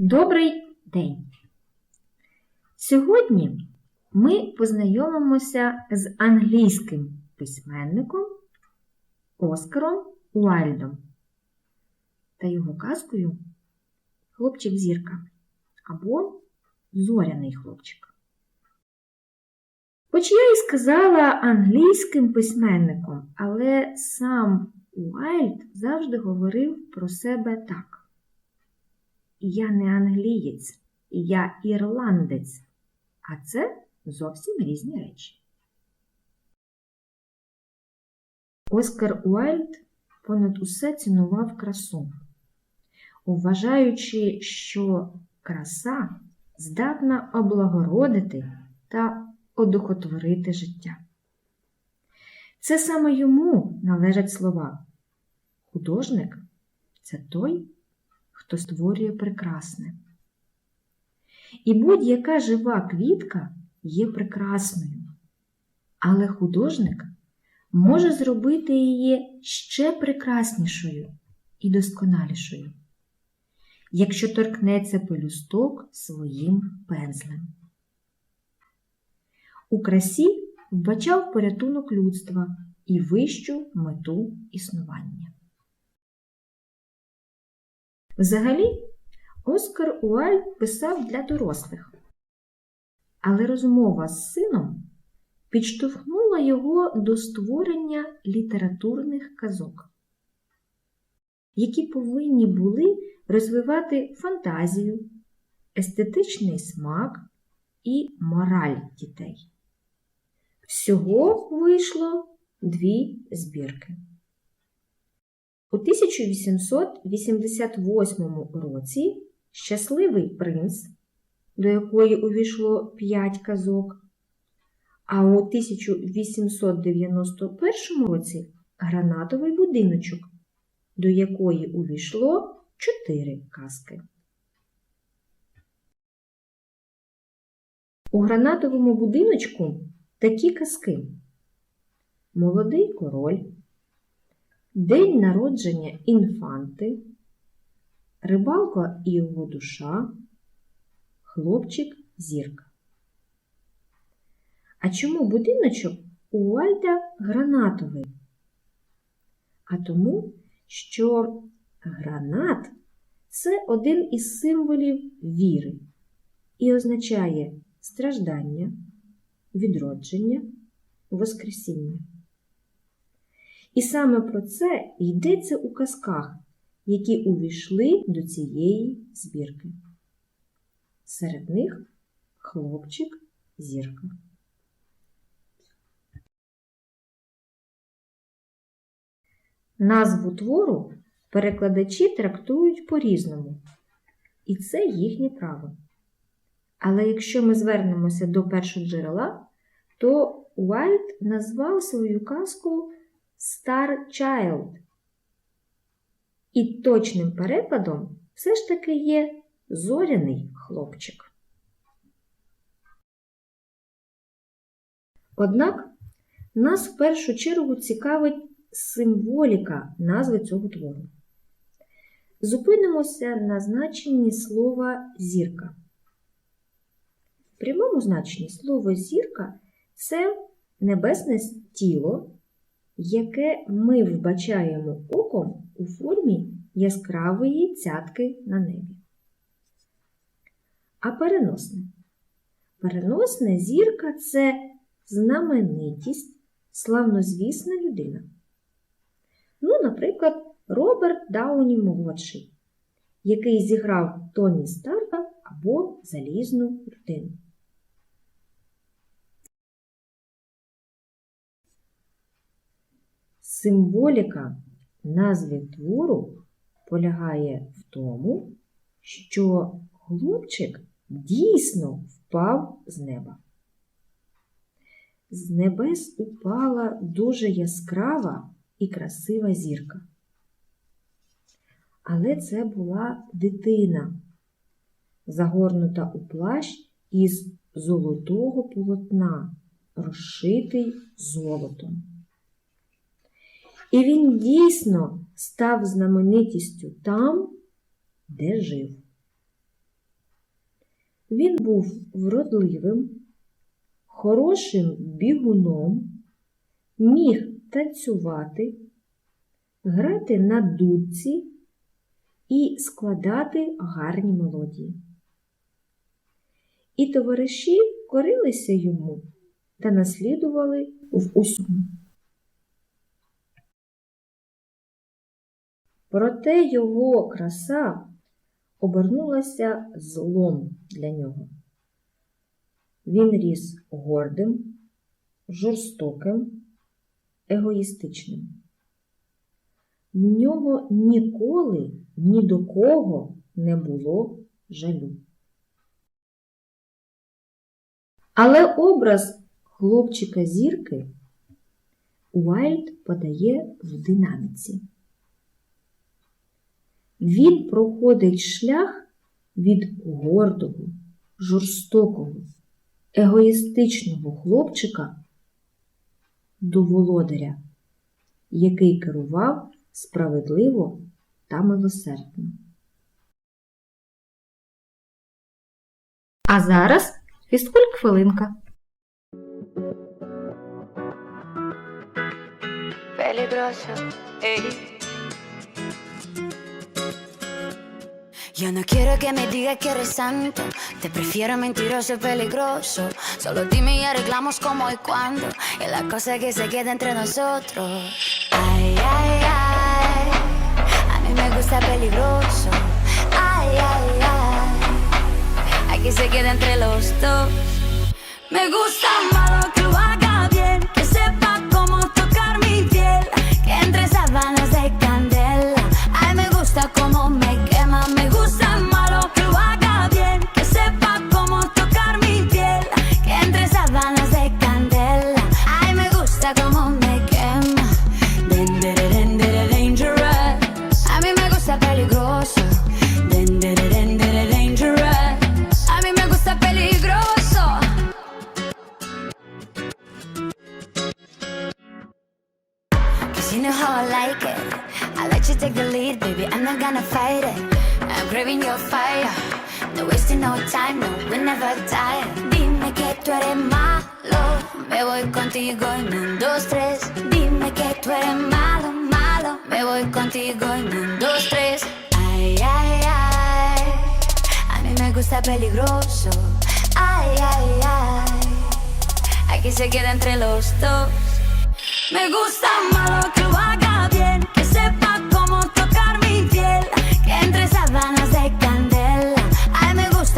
Добрий день! Сьогодні ми познайомимося з англійським письменником Оскаром Уайльдом та його казкою Хлопчик зірка або Зоряний хлопчик. Хоч я і сказала англійським письменником, але сам Уайльд завжди говорив про себе так. Я не англієць, я ірландець, а це зовсім різні речі. Оскар Уайльд понад усе цінував красу, вважаючи, що краса здатна облагородити та одухотворити життя. Це саме йому належать слова. Художник це той, хто створює прекрасне. І будь-яка жива квітка є прекрасною, але художник може зробити її ще прекраснішою і досконалішою, якщо торкнеться пелюсток своїм пензлем. У красі вбачав порятунок людства і вищу мету існування. Взагалі, Оскар Уальд писав для дорослих, але розмова з сином підштовхнула його до створення літературних казок, які повинні були розвивати фантазію, естетичний смак і мораль дітей. Всього вийшло дві збірки. У 1888 році Щасливий принц, до якої увійшло 5 казок, а у 1891 році Гранатовий будиночок, до якої увійшло 4 казки. У гранатовому будиночку такі казки Молодий король. День народження інфанти, рибалка і його душа, хлопчик зірка. А чому будиночок у Вальда гранатовий? А тому, що гранат це один із символів віри і означає страждання, відродження, воскресіння. І саме про це йдеться у казках, які увійшли до цієї збірки. Серед них хлопчик зірка. Назву твору перекладачі трактують по-різному, і це їхнє право. Але якщо ми звернемося до першоджерела, то Уайт назвав свою казку Star Child. І точним перекладом все ж таки є зоряний хлопчик. Однак нас в першу чергу цікавить символіка назви цього твору. Зупинимося на значенні слова зірка. В прямому значенні слово зірка це небесне тіло яке ми вбачаємо оком у формі яскравої цятки на небі. А переносне. Переносне зірка це знаменитість, славнозвісна людина. Ну, наприклад, Роберт Дауні молодший, який зіграв Тоні Старка або Залізну людину. Символіка назви твору полягає в тому, що хлопчик дійсно впав з неба. З небес упала дуже яскрава і красива зірка. Але це була дитина, загорнута у плащ із золотого полотна, розшитий золотом. І він дійсно став знаменитістю там, де жив. Він був вродливим, хорошим бігуном, міг танцювати, грати на дудці і складати гарні мелодії. І товариші корилися йому та наслідували в усьому. Проте його краса обернулася злом для нього. Він ріс гордим, жорстоким, егоїстичним. В нього ніколи ні до кого не було жалю. Але образ хлопчика зірки Уайльд подає в динаміці. Він проходить шлях від гордого, жорстокого, егоїстичного хлопчика до володаря, який керував справедливо та милосердно. А зараз фізкульт хвилинка. peligroso. ey. Yo no quiero que me digas que eres santo. Te prefiero mentiroso y peligroso. Solo dime y arreglamos cómo y cuándo. Y la cosa que se queda entre nosotros. Ay, ay, ay. A mí me gusta peligroso. Ay, ay, ay. Aquí se queda entre los dos. Me gusta malo que lo haga bien, que sepa cómo tocar mi piel, que entre sábanas de candela. Ay, me gusta cómo me I let you take the lead, baby. I'm not gonna fight it. I'm craving your fire. No wasting no time, no, we're never tired. Dime que tú eres malo. Me voy contigo en un, dos, tres. Dime que tú eres malo, malo. Me voy contigo en un, dos, tres. Ay, ay, ay. A mí me gusta peligroso. Ay, ay, ay. Aquí se queda entre los dos. Me gusta malo que lo haga bien,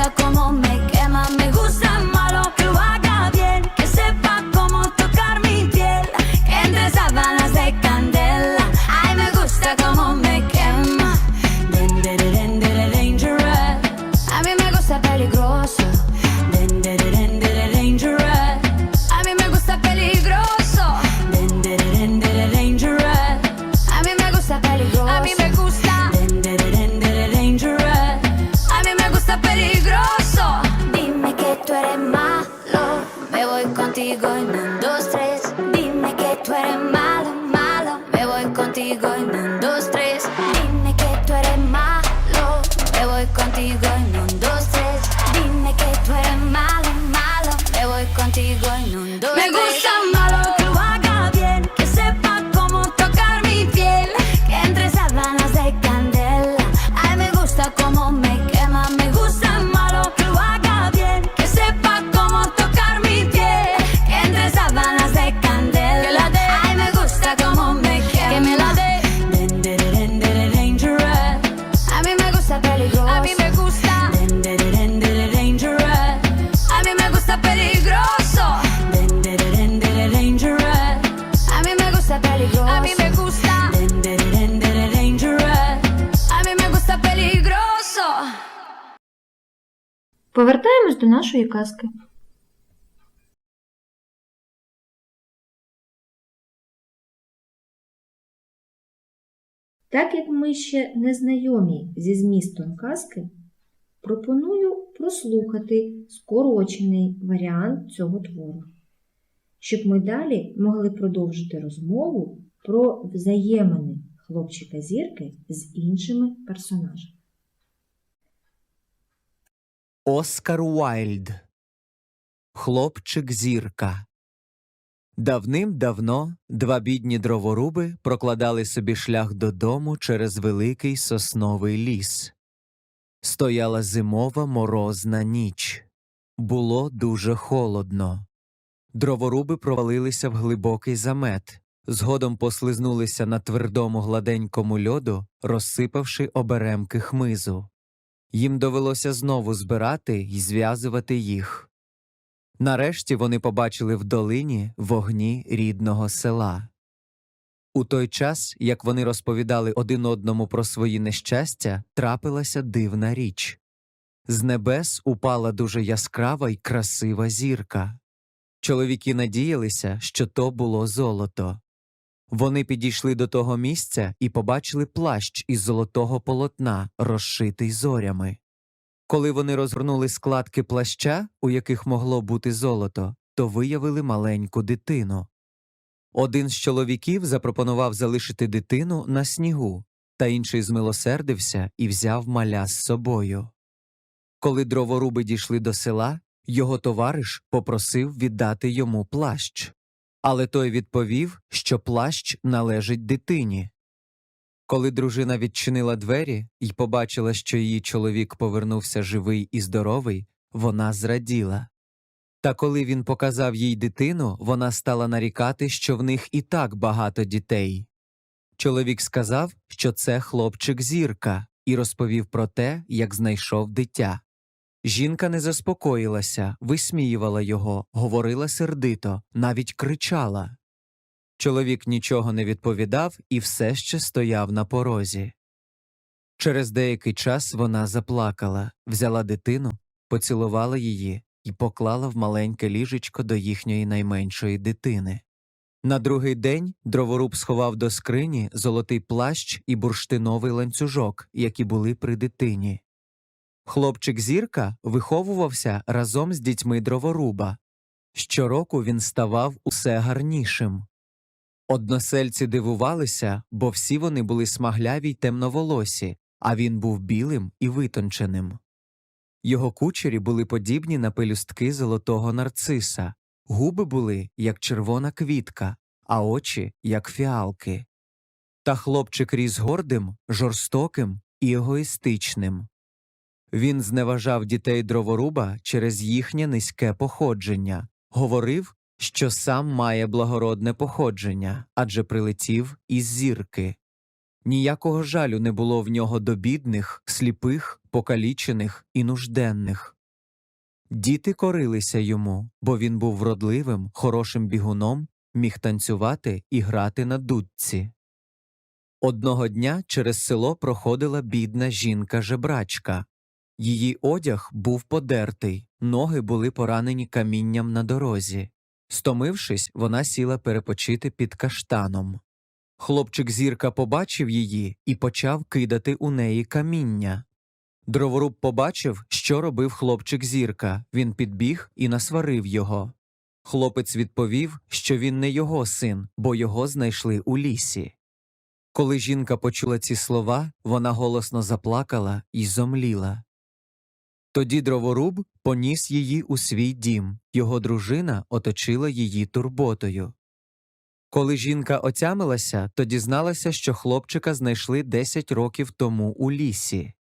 cómo me quema, me gusta malo Повертаємось до нашої казки. Так як ми ще не знайомі зі змістом казки, пропоную прослухати скорочений варіант цього твору, щоб ми далі могли продовжити розмову про взаємини хлопчика зірки з іншими персонажами. Оскар Уайльд Хлопчик зірка. Давним-давно два бідні дроворуби прокладали собі шлях додому через великий сосновий ліс. Стояла зимова морозна ніч. Було дуже холодно. Дроворуби провалилися в глибокий замет, згодом послизнулися на твердому гладенькому льоду, розсипавши оберемки хмизу. Їм довелося знову збирати і зв'язувати їх. Нарешті вони побачили в долині вогні рідного села. У той час, як вони розповідали один одному про свої нещастя, трапилася дивна річ. З небес упала дуже яскрава й красива зірка. Чоловіки надіялися, що то було золото. Вони підійшли до того місця і побачили плащ із золотого полотна, розшитий зорями. Коли вони розгорнули складки плаща, у яких могло бути золото, то виявили маленьку дитину. Один з чоловіків запропонував залишити дитину на снігу, та інший змилосердився і взяв маля з собою. Коли дроворуби дійшли до села, його товариш попросив віддати йому плащ. Але той відповів, що плащ належить дитині. Коли дружина відчинила двері і побачила, що її чоловік повернувся живий і здоровий, вона зраділа. Та коли він показав їй дитину, вона стала нарікати, що в них і так багато дітей. Чоловік сказав, що це хлопчик зірка, і розповів про те, як знайшов дитя. Жінка не заспокоїлася, висміювала його, говорила сердито, навіть кричала. Чоловік нічого не відповідав і все ще стояв на порозі. Через деякий час вона заплакала, взяла дитину, поцілувала її і поклала в маленьке ліжечко до їхньої найменшої дитини. На другий день дроворуб сховав до скрині золотий плащ і бурштиновий ланцюжок, які були при дитині. Хлопчик зірка виховувався разом з дітьми дроворуба. Щороку він ставав усе гарнішим. Односельці дивувалися, бо всі вони були смагляві й темноволосі, а він був білим і витонченим. Його кучері були подібні на пелюстки золотого нарциса, губи були, як червона квітка, а очі, як фіалки. Та хлопчик ріс гордим, жорстоким і егоїстичним. Він зневажав дітей дроворуба через їхнє низьке походження, говорив, що сам має благородне походження, адже прилетів із зірки. Ніякого жалю не було в нього до бідних, сліпих, покалічених і нужденних. Діти корилися йому, бо він був вродливим, хорошим бігуном, міг танцювати і грати на дудці. Одного дня через село проходила бідна жінка-жебрачка. Її одяг був подертий, ноги були поранені камінням на дорозі. Стомившись, вона сіла перепочити під каштаном. Хлопчик зірка побачив її і почав кидати у неї каміння. Дроворуб побачив, що робив хлопчик зірка. Він підбіг і насварив його. Хлопець відповів, що він не його син, бо його знайшли у лісі. Коли жінка почула ці слова, вона голосно заплакала і зомліла. Тоді дроворуб поніс її у свій дім, його дружина оточила її турботою. Коли жінка отямилася, то дізналася, що хлопчика знайшли 10 років тому у лісі.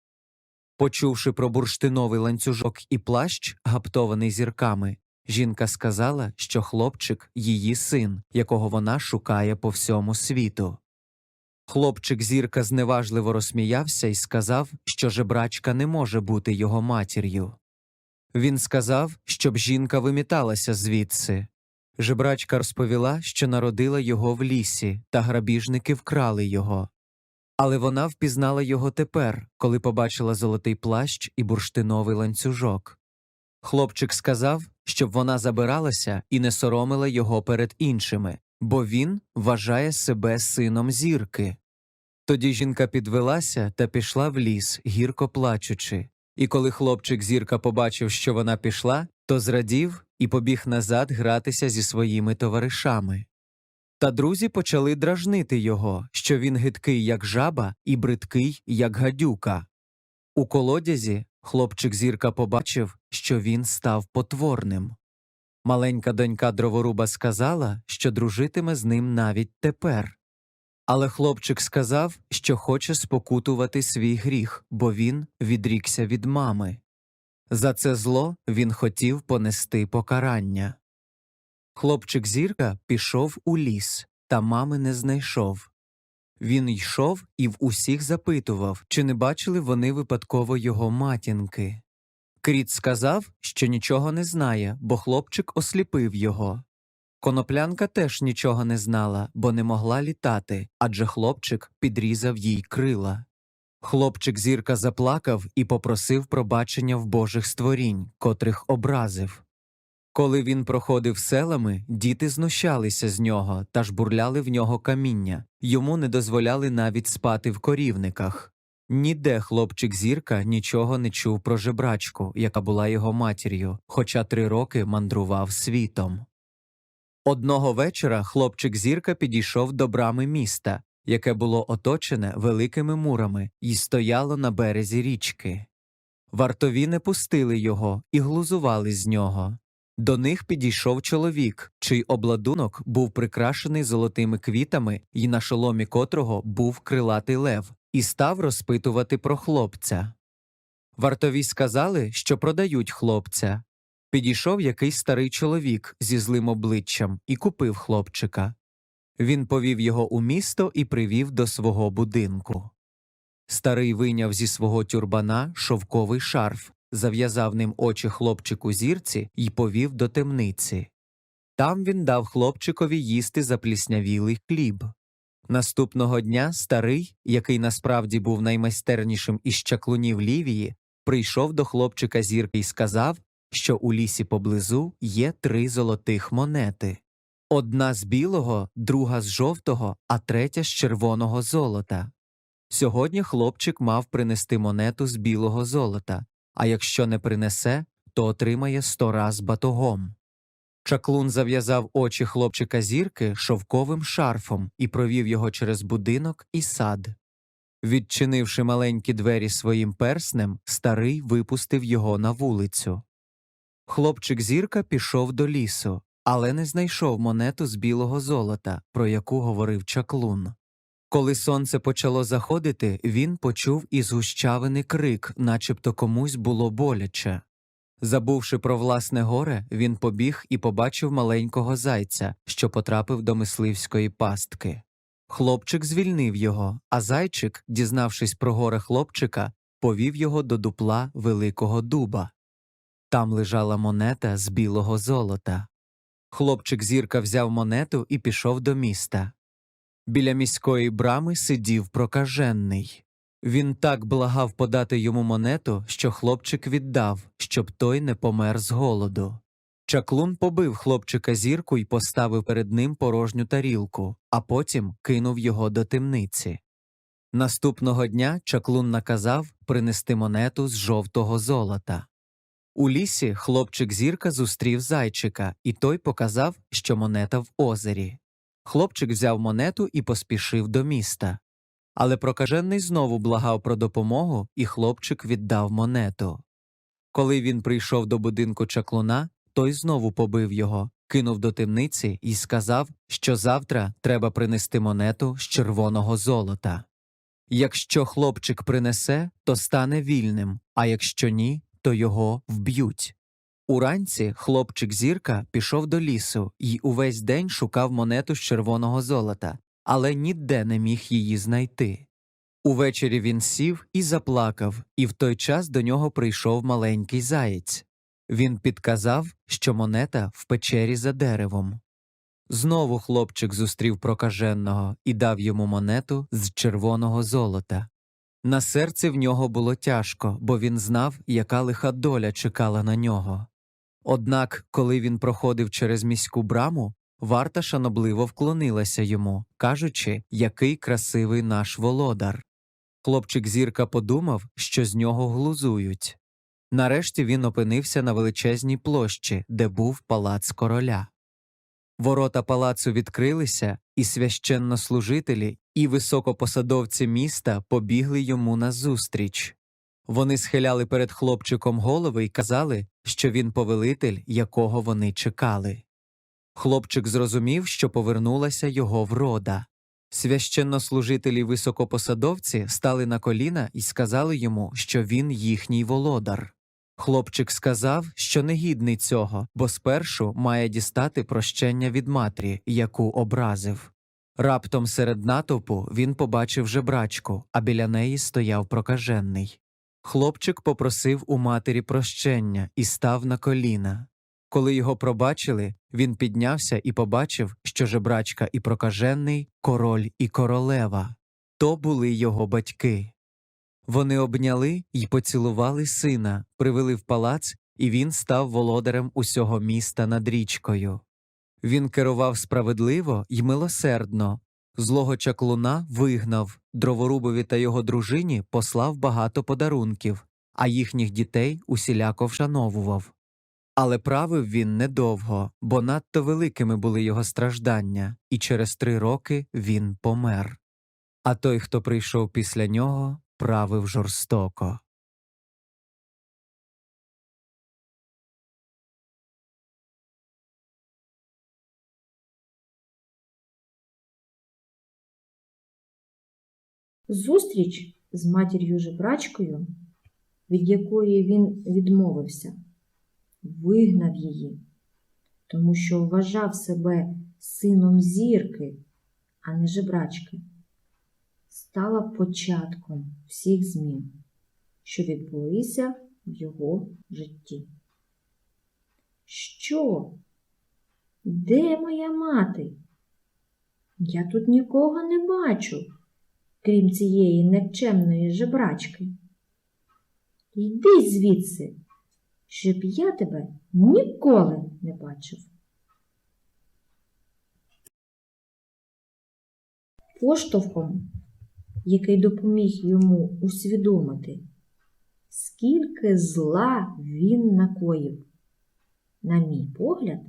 Почувши про бурштиновий ланцюжок і плащ, гаптований зірками, жінка сказала, що хлопчик її син, якого вона шукає по всьому світу. Хлопчик зірка зневажливо розсміявся і сказав, що жебрачка не може бути його матір'ю. Він сказав, щоб жінка виміталася звідси. Жебрачка розповіла, що народила його в лісі, та грабіжники вкрали його. Але вона впізнала його тепер, коли побачила золотий плащ і бурштиновий ланцюжок. Хлопчик сказав, щоб вона забиралася і не соромила його перед іншими, бо він вважає себе сином зірки. Тоді жінка підвелася та пішла в ліс, гірко плачучи. І коли хлопчик зірка побачив, що вона пішла, то зрадів і побіг назад гратися зі своїми товаришами. Та друзі почали дражнити його, що він гидкий, як жаба, і бридкий, як гадюка. У колодязі хлопчик зірка побачив, що він став потворним. Маленька донька дроворуба сказала, що дружитиме з ним навіть тепер. Але хлопчик сказав, що хоче спокутувати свій гріх, бо він відрікся від мами. За це зло він хотів понести покарання. Хлопчик зірка пішов у ліс, та мами не знайшов. Він йшов і в усіх запитував, чи не бачили вони випадково його матінки. Кріт сказав, що нічого не знає, бо хлопчик осліпив його. Коноплянка теж нічого не знала, бо не могла літати, адже хлопчик підрізав їй крила. Хлопчик зірка заплакав і попросив пробачення в божих створінь, котрих образив. Коли він проходив селами, діти знущалися з нього та жбурляли в нього каміння, йому не дозволяли навіть спати в корівниках. Ніде хлопчик зірка нічого не чув про жебрачку, яка була його матір'ю, хоча три роки мандрував світом. Одного вечора хлопчик зірка підійшов до брами міста, яке було оточене великими мурами і стояло на березі річки. Вартові не пустили його і глузували з нього. До них підійшов чоловік, чий обладунок був прикрашений золотими квітами, і на шоломі котрого був крилатий лев, і став розпитувати про хлопця. Вартові сказали, що продають хлопця. Підійшов якийсь старий чоловік зі злим обличчям і купив хлопчика. Він повів його у місто і привів до свого будинку. Старий вийняв зі свого тюрбана шовковий шарф, зав'язав ним очі хлопчику зірці і повів до темниці. Там він дав хлопчикові їсти запліснявілий хліб. Наступного дня старий, який насправді був наймайстернішим із чаклунів Лівії, прийшов до хлопчика зірки і сказав, що у лісі поблизу є три золотих монети. Одна з білого, друга з жовтого, а третя з червоного золота. Сьогодні хлопчик мав принести монету з білого золота, а якщо не принесе, то отримає сто раз батогом. Чаклун зав'язав очі хлопчика зірки шовковим шарфом і провів його через будинок і сад. Відчинивши маленькі двері своїм перснем, старий випустив його на вулицю. Хлопчик зірка пішов до лісу, але не знайшов монету з білого золота, про яку говорив чаклун. Коли сонце почало заходити, він почув із гущавини крик, начебто комусь було боляче. Забувши про власне горе, він побіг і побачив маленького зайця, що потрапив до мисливської пастки. Хлопчик звільнив його, а зайчик, дізнавшись про горе хлопчика, повів його до дупла великого дуба. Там лежала монета з білого золота. Хлопчик зірка взяв монету і пішов до міста. Біля міської брами сидів прокажений. Він так благав подати йому монету, що хлопчик віддав, щоб той не помер з голоду. Чаклун побив хлопчика зірку і поставив перед ним порожню тарілку, а потім кинув його до темниці. Наступного дня чаклун наказав принести монету з жовтого золота. У лісі хлопчик зірка зустрів зайчика, і той показав, що монета в озері. Хлопчик взяв монету і поспішив до міста. Але прокажений знову благав про допомогу, і хлопчик віддав монету. Коли він прийшов до будинку чаклуна, той знову побив його, кинув до темниці і сказав, що завтра треба принести монету з червоного золота. Якщо хлопчик принесе, то стане вільним, а якщо ні, то його вб'ють. Уранці хлопчик зірка пішов до лісу і увесь день шукав монету з червоного золота, але ніде не міг її знайти. Увечері він сів і заплакав, і в той час до нього прийшов маленький заєць. Він підказав, що монета в печері за деревом. Знову хлопчик зустрів прокаженого і дав йому монету з червоного золота. На серці в нього було тяжко, бо він знав, яка лиха доля чекала на нього. Однак, коли він проходив через міську браму, варта шанобливо вклонилася йому, кажучи, який красивий наш володар. Хлопчик зірка подумав, що з нього глузують. Нарешті він опинився на величезній площі, де був палац короля. Ворота палацу відкрилися, і священнослужителі і високопосадовці міста побігли йому назустріч. Вони схиляли перед хлопчиком голови і казали, що він повелитель, якого вони чекали. Хлопчик зрозумів, що повернулася його врода. Священнослужителі високопосадовці стали на коліна і сказали йому, що він їхній володар. Хлопчик сказав, що не гідний цього, бо спершу має дістати прощення від матері, яку образив. Раптом серед натовпу він побачив жебрачку, а біля неї стояв прокажений. Хлопчик попросив у матері прощення і став на коліна. Коли його пробачили, він піднявся і побачив, що жебрачка і прокажений король і королева то були його батьки. Вони обняли й поцілували сина, привели в палац, і він став володарем усього міста над річкою. Він керував справедливо й милосердно, злого чаклуна вигнав, дроворубові та його дружині послав багато подарунків, а їхніх дітей усіляко вшановував. Але правив він недовго, бо надто великими були його страждання, і через три роки він помер. А той, хто прийшов після нього, правив жорстоко. Зустріч з матір'ю жебрачкою, від якої він відмовився, вигнав її, тому що вважав себе сином зірки, а не жебрачки, стала початком всіх змін, що відбулися в його житті. Що? Де моя мати? Я тут нікого не бачу крім цієї никчемної жебрачки. Йди звідси, щоб я тебе ніколи не бачив. Поштовхом, який допоміг йому усвідомити, скільки зла він накоїв, на мій погляд,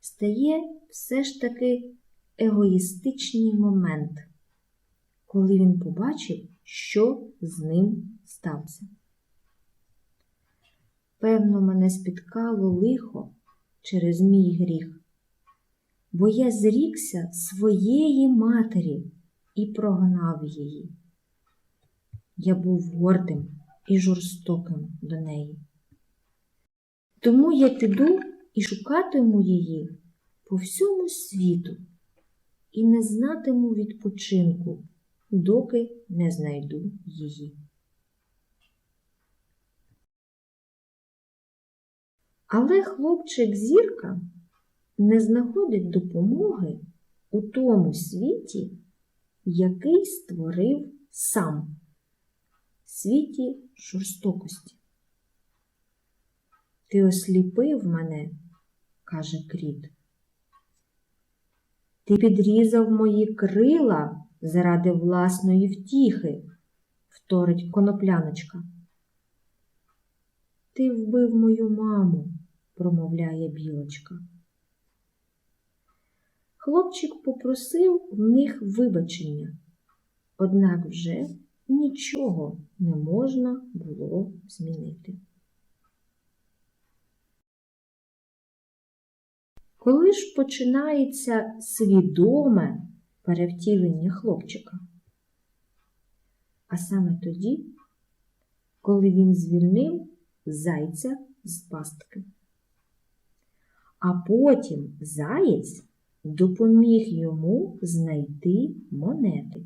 стає все ж таки егоїстичний момент коли він побачив, що з ним стався. Певно, мене спіткало лихо через мій гріх, бо я зрікся своєї матері і прогнав її. Я був гордим і жорстоким до неї. Тому я піду і шукатиму її по всьому світу і не знатиму відпочинку доки не знайду її. Але хлопчик зірка не знаходить допомоги у тому світі, який створив сам світі жорстокості. Ти осліпив мене, каже кріт. Ти підрізав мої крила заради власної втіхи, вторить конопляночка. Ти вбив мою маму, промовляє білочка. Хлопчик попросив в них вибачення, однак вже нічого не можна було змінити. Коли ж починається свідоме перевтілення хлопчика. А саме тоді, коли він звільнив зайця з пастки. А потім заєць допоміг йому знайти монети.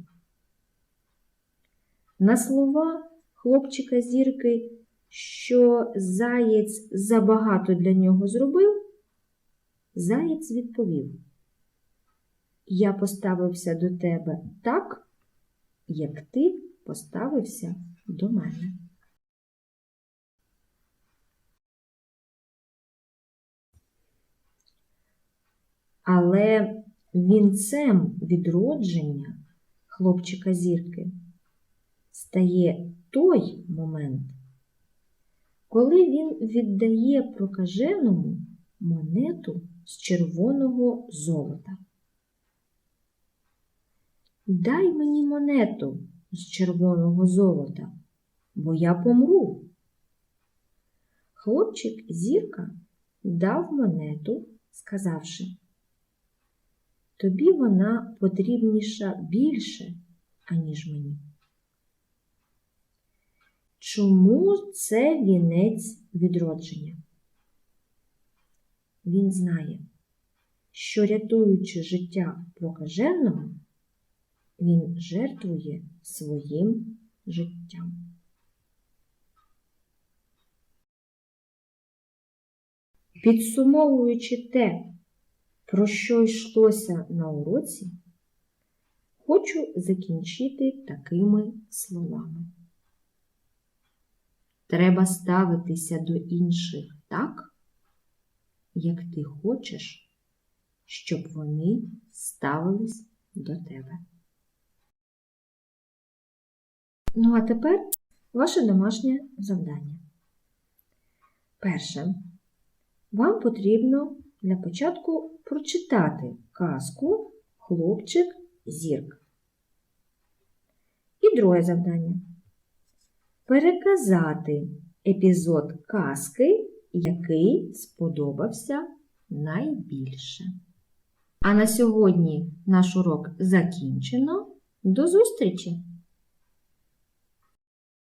На слова хлопчика зірки, що заєць забагато для нього зробив, заєць відповів я поставився до тебе так, як ти поставився до мене. Але вінцем відродження хлопчика зірки стає той момент, коли він віддає прокаженому монету з червоного золота. Дай мені монету з червоного золота, бо я помру. Хлопчик зірка дав монету, сказавши, тобі вона потрібніша більше, аніж мені. Чому це вінець відродження? Він знає, що рятуючи життя прокаженого, він жертвує своїм життям. Підсумовуючи те, про що йшлося на уроці, хочу закінчити такими словами. Треба ставитися до інших так, як ти хочеш, щоб вони ставились до тебе. Ну, а тепер ваше домашнє завдання. Перше. Вам потрібно для початку прочитати казку Хлопчик зірка. І друге завдання. Переказати епізод казки, який сподобався найбільше. А на сьогодні наш урок закінчено. До зустрічі!